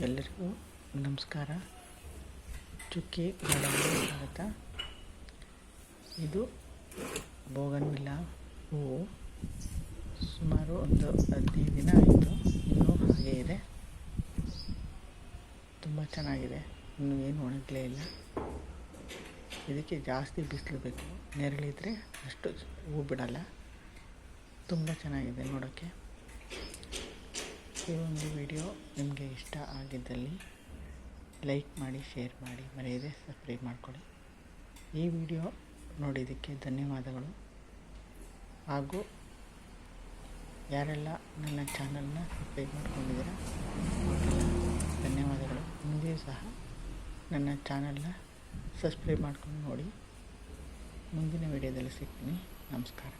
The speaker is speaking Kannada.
ಎಲ್ಲರಿಗೂ ನಮಸ್ಕಾರ. ಚುಕ್ಕಿ ಗಾರ್ಡನ್ಗೆ ಸ್ವಾಗತ. ಇದು ಬೋಗನ್ವಿಲ್ಲ ಹೂವು. ಸುಮಾರು ಒಂದು ಹದಿನೈದು ದಿನ ಆಯಿತು. ಇನ್ನೂ ಹಾಗೆ ಇದೆ. ತುಂಬ ಚೆನ್ನಾಗಿದೆ. ಇನ್ನೂ ಏನು ಒಣಗಲೇ ಇಲ್ಲ. ಇದಕ್ಕೆ ಜಾಸ್ತಿ ಬಿಸಿಲು ಬೇಕು. ನೆರಳಿದ್ರೆ ಅಷ್ಟು ಹೂ ಬಿಡಲ್ಲ. ತುಂಬ ಚೆನ್ನಾಗಿದೆ ನೋಡೋಕ್ಕೆ. ಈ ವಿಡಿಯೋ ನಿಮಗೆ ಇಷ್ಟ ಆಗಿದ್ದಲ್ಲಿ ಲೈಕ್ ಮಾಡಿ, ಶೇರ್ ಮಾಡಿ ಮರೆಯದೆ ಸಬ್ಸ್ಕ್ರೈಬ್ ಮಾಡಿಕೊಡಿ ಈ ವಿಡಿಯೋ ನೋಡಿದ್ದಕ್ಕೆ ಧನ್ಯವಾದಗಳು. ಹಾಗೂ ಯಾರೆಲ್ಲ ನನ್ನ ಚಾನಲ್ನ ಸಬ್ಸ್ಕ್ರೈಬ್ ಮಾಡ್ಕೊಂಡಿದ್ದೀರ ಧನ್ಯವಾದಗಳು. ಮುಂದೆ ಸಹ ನನ್ನ ಚಾನಲ್ನ ಸಬ್ಸ್ಕ್ರೈಬ್ ಮಾಡ್ಕೊಂಡು ನೋಡಿ. ಮುಂದಿನ ವಿಡಿಯೋದಲ್ಲಿ ಸಿಗ್ತೀನಿ. ನಮಸ್ಕಾರ.